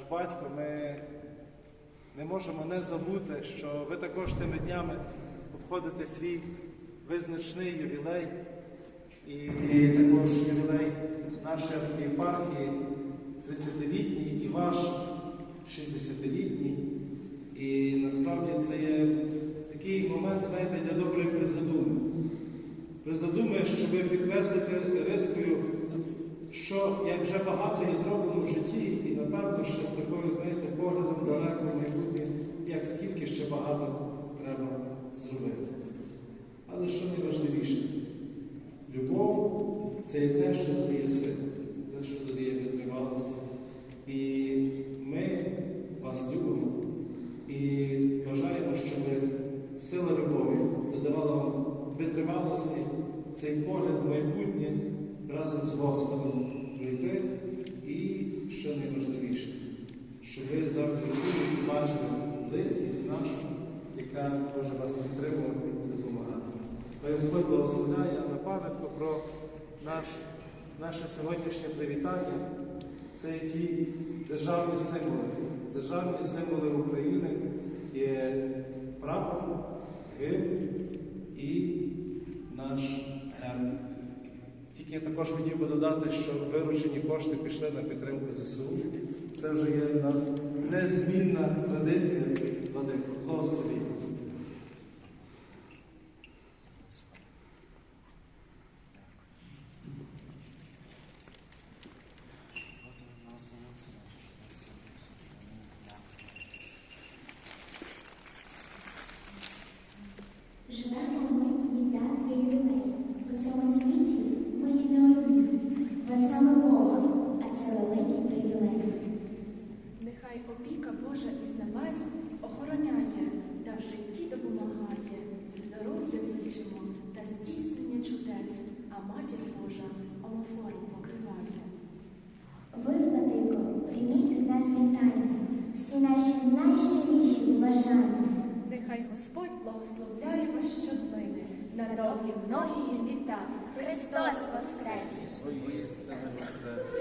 наш батько, ми не можемо не забути, що ви також тими днями обходите свій визначний ювілей і також ювілей нашої єпархії 30-літній і ваш 60-літній. І насправді це є такий момент, знаєте, для доброї призадуми. Призадуми, щоб підкреслити рискою, що як вже багато є зроблено в житті, і напевно ще з такою, знаєте, поглядом далеко в майбутнє, як скільки ще багато треба зробити. Але що найважливіше? Любов це є те, що додає сили, те, що додає витривалості. І ми вас любимо і бажаємо, щоб сила любові додавала вам витривалості, цей погляд в майбутнє разом з Господом пройти. І що найважливіше, щоб ви завжди чули і бачили близькість нашу, яка може вас підтримувати і допомагати. Господь благословляє пам'ятку про наш, наше сьогоднішнє привітання. Це ті державні символи. Державні символи України є прапор, гимн і наш герб. Тільки я також хотів би додати, що виручені кошти пішли на підтримку ЗСУ. Це вже є в нас незмінна традиція Владико. Благословіть нас. Живемо ми ніде ювілей. У цьому світі ми є не одні. З Бога, а це великий привілей. Нехай опіка Божа із небес охороняє та в житті допомагає. Здоров'я зичимо та здійснення чудес, а матір Божа омофором покриває. Ви, владико, прийміть нас вітання, всі наші найщиріші бажання. Нехай Господь благословляє вас щоднини на довгі многії літа. Христос Воскрес! Христос воскрес.